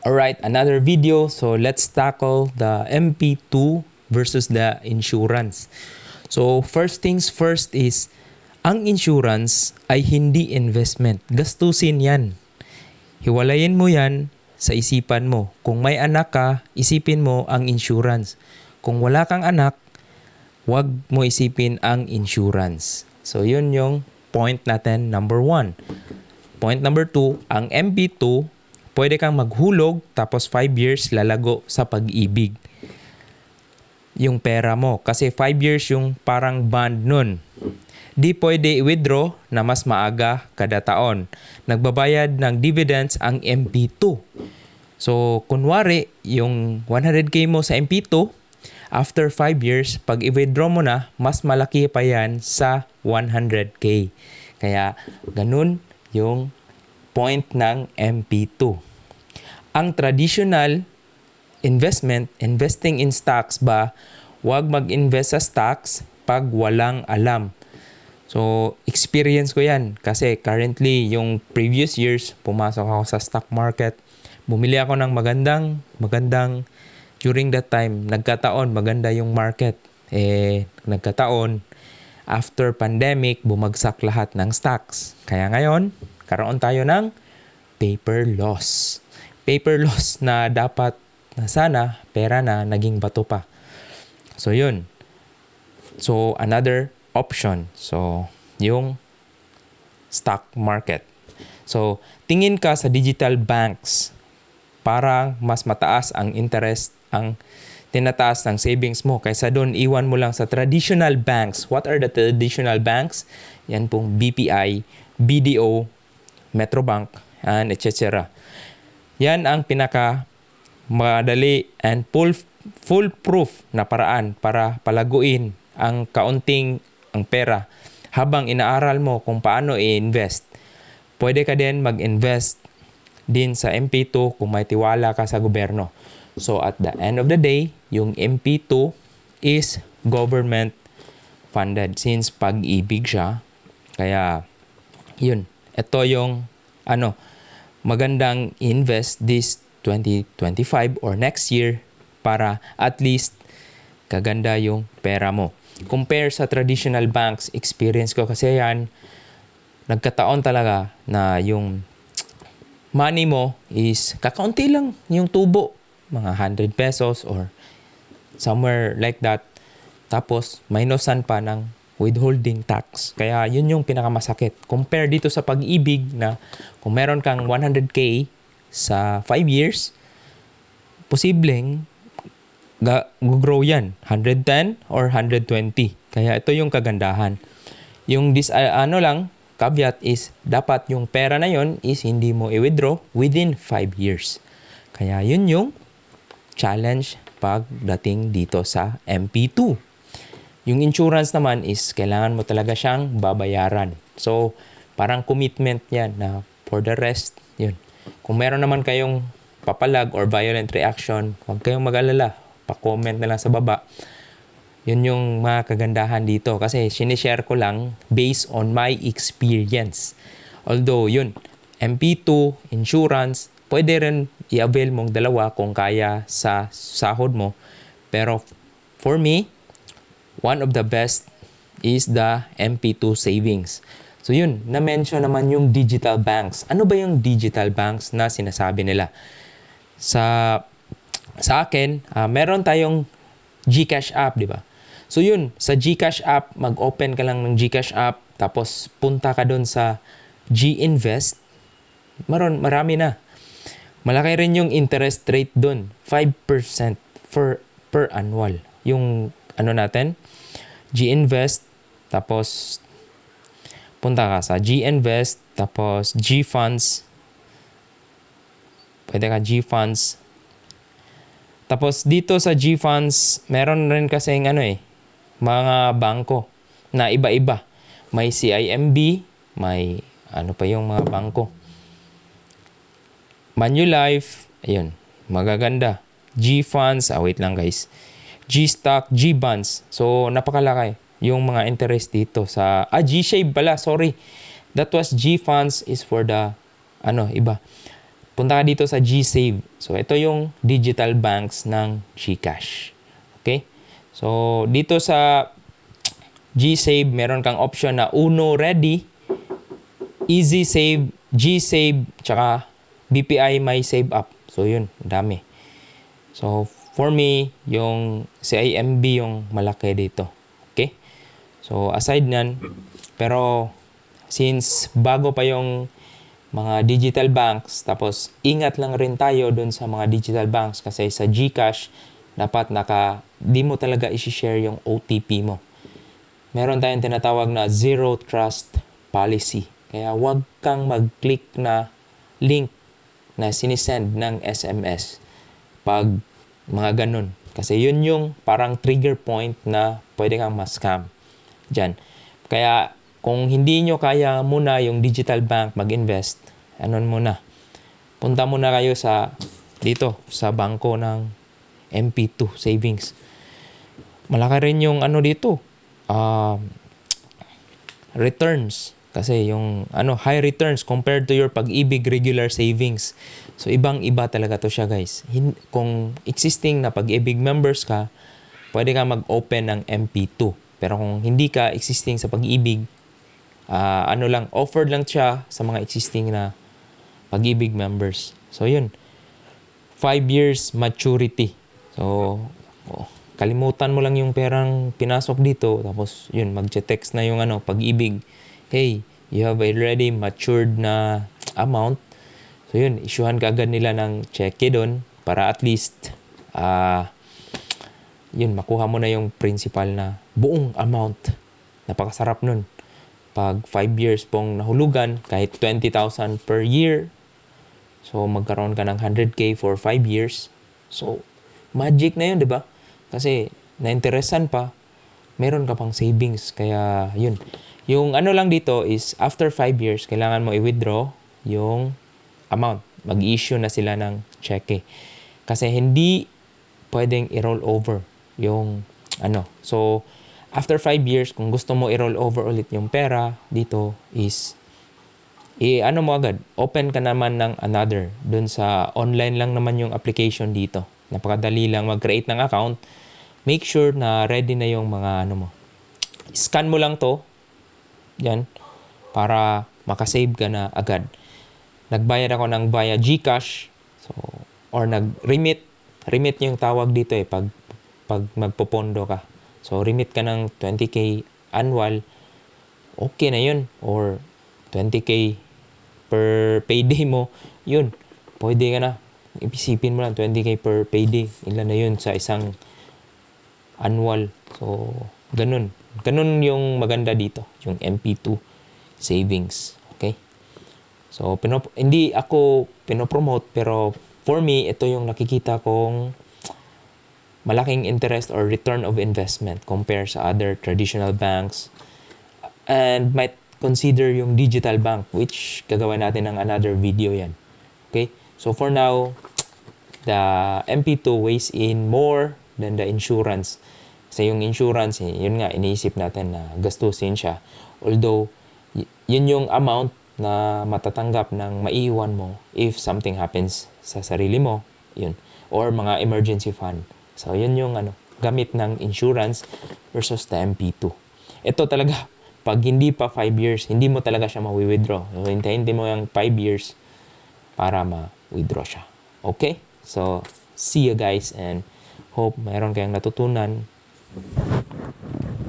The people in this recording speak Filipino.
Alright, another video. So let's tackle the MP2 versus the insurance. So first things first is, ang insurance ay hindi investment. Gastusin yan. Hiwalayin mo yan sa isipan mo. Kung may anak ka, isipin mo ang insurance. Kung wala kang anak, wag mo isipin ang insurance. So yun yung point natin number one. Point number two, ang MP2, pwede kang maghulog tapos 5 years lalago sa pag-ibig yung pera mo. Kasi 5 years yung parang bond nun. Di pwede i-withdraw na mas maaga kada taon. Nagbabayad ng dividends ang MP2. So, kunwari, yung 100k mo sa MP2, after 5 years, pag i-withdraw mo na, mas malaki pa yan sa 100k. Kaya, ganun yung point ng MP2. Ang traditional investment, investing in stocks ba, huwag mag-invest sa stocks pag walang alam. So, experience ko yan. Kasi currently, yung previous years, pumasok ako sa stock market. Bumili ako ng magandang, magandang, during that time, nagkataon, maganda yung market. Eh, nagkataon, after pandemic, bumagsak lahat ng stocks. Kaya ngayon, karoon tayo ng paper loss. Paper loss na dapat na sana pera na naging bato pa. So yun. So another option. So yung stock market. So tingin ka sa digital banks para mas mataas ang interest ang tinataas ng savings mo kaysa doon iwan mo lang sa traditional banks. What are the traditional banks? Yan pong BPI, BDO, Metrobank, and etc. Yan ang pinaka madali and full foolproof na paraan para palaguin ang kaunting ang pera habang inaaral mo kung paano i-invest. Pwede ka din mag-invest din sa MP2 kung may tiwala ka sa gobyerno. So at the end of the day, yung MP2 is government funded since pag-ibig siya. Kaya yun, ito yung ano, magandang invest this 2025 or next year para at least kaganda yung pera mo. Compare sa traditional banks, experience ko kasi yan, nagkataon talaga na yung money mo is kakaunti lang yung tubo, mga 100 pesos or somewhere like that. Tapos, minusan pa ng withholding tax. Kaya yun yung pinakamasakit. Compare dito sa pag-ibig na kung meron kang 100k sa 5 years, posibleng grow yan. 110 or 120. Kaya ito yung kagandahan. Yung dis, uh, ano lang, caveat is dapat yung pera na yon is hindi mo i-withdraw within 5 years. Kaya yun yung challenge pagdating dito sa MP2. Yung insurance naman is kailangan mo talaga siyang babayaran. So, parang commitment yan na for the rest, yun. Kung meron naman kayong papalag or violent reaction, huwag kayong mag-alala. Pa-comment na lang sa baba. Yun yung mga kagandahan dito. Kasi sinishare ko lang based on my experience. Although, yun, MP2, insurance, pwede rin i-avail mong dalawa kung kaya sa sahod mo. Pero for me, one of the best is the MP2 savings. So yun, na-mention naman yung digital banks. Ano ba yung digital banks na sinasabi nila? Sa sa akin, uh, meron tayong GCash app, di ba? So yun, sa GCash app, mag-open ka lang ng GCash app, tapos punta ka doon sa G-Invest, maron, marami na. Malaki rin yung interest rate doon, 5% for, per annual. Yung ano natin, G-Invest, tapos punta ka sa G-Invest, tapos G-Funds, pwede ka G-Funds. Tapos dito sa G-Funds, meron rin kasing ano eh, mga bangko na iba-iba. May CIMB, may ano pa yung mga bangko. Manulife, ayun, magaganda. G-Funds, ah wait lang guys. G-Stock, G-Bonds. So, napakalaki yung mga interest dito sa ah G-Shave pala, sorry. That was G funds is for the ano, iba. punta ka dito sa GSave. So, ito yung digital banks ng GCash. Okay? So, dito sa GSave, meron kang option na Uno Ready, Easy Save, G-Save, tsaka BPI My Save Up. So, yun. Dami. So, for me, yung CIMB yung malaki dito. Okay? So, aside nan, pero since bago pa yung mga digital banks, tapos ingat lang rin tayo dun sa mga digital banks kasi sa GCash, dapat naka, di mo talaga isi-share yung OTP mo. Meron tayong tinatawag na Zero Trust Policy. Kaya wag kang mag-click na link na sinisend ng SMS pag mga ganun. Kasi yun yung parang trigger point na pwede kang ma-scam dyan. Kaya kung hindi nyo kaya muna yung digital bank mag-invest, anon muna. Punta muna kayo sa dito sa bangko ng MP2 savings. Malaki rin yung ano dito. um, returns kasi yung ano high returns compared to your pag-ibig regular savings. So ibang iba talaga to siya guys. Hin- kung existing na pag-ibig members ka, pwede ka mag-open ng MP2. Pero kung hindi ka existing sa pag-ibig, ah, ano lang offered lang siya sa mga existing na pag-ibig members. So yun. 5 years maturity. So oh, kalimutan mo lang yung perang pinasok dito tapos yun magche-text na yung ano pag-ibig hey, you have already matured na amount. So yun, issuehan ka agad nila ng cheque doon para at least ah yun, makuha mo na yung principal na buong amount. Napakasarap nun. Pag 5 years pong nahulugan, kahit 20,000 per year, so magkaroon ka ng 100k for 5 years. So, magic na yun, di ba? Kasi, na-interesan pa, meron ka pang savings. Kaya, yun. Yung ano lang dito is, after 5 years, kailangan mo i-withdraw yung amount. Mag-issue na sila ng cheque. Kasi hindi pwedeng i-roll over yung ano. So, after 5 years, kung gusto mo i-roll over ulit yung pera dito is i ano mo agad, open ka naman ng another. Dun sa online lang naman yung application dito. Napakadali lang mag-create ng account. Make sure na ready na yung mga ano mo. Scan mo lang to. Yan. Para makasave ka na agad. Nagbayad ako ng via GCash. So, or nag-remit. Remit yung tawag dito eh pag pag magpopondo ka. So, remit ka ng 20k annual. Okay na yun. Or 20k per payday mo, yun, pwede ka na. Ipisipin mo lang, 20k per payday. Ilan na yun sa isang annual. So, ganun. Ganun yung maganda dito, yung MP2 savings. Okay? So, pinop- hindi ako pinopromote, pero for me, ito yung nakikita kong malaking interest or return of investment compare sa other traditional banks and might consider yung digital bank which gagawa natin ng another video yan. Okay? So for now, the MP2 weighs in more than the insurance. Kasi yung insurance, eh, yun nga, iniisip natin na gastusin siya. Although, yun yung amount na matatanggap ng maiiwan mo if something happens sa sarili mo, yun. Or mga emergency fund. So, yun yung ano, gamit ng insurance versus the MP2. Ito talaga, pag hindi pa 5 years, hindi mo talaga siya ma-withdraw. So, hintayin mo yung 5 years para ma-withdraw siya. Okay? So, see you guys and hope mayroon kayong natutunan Thank you.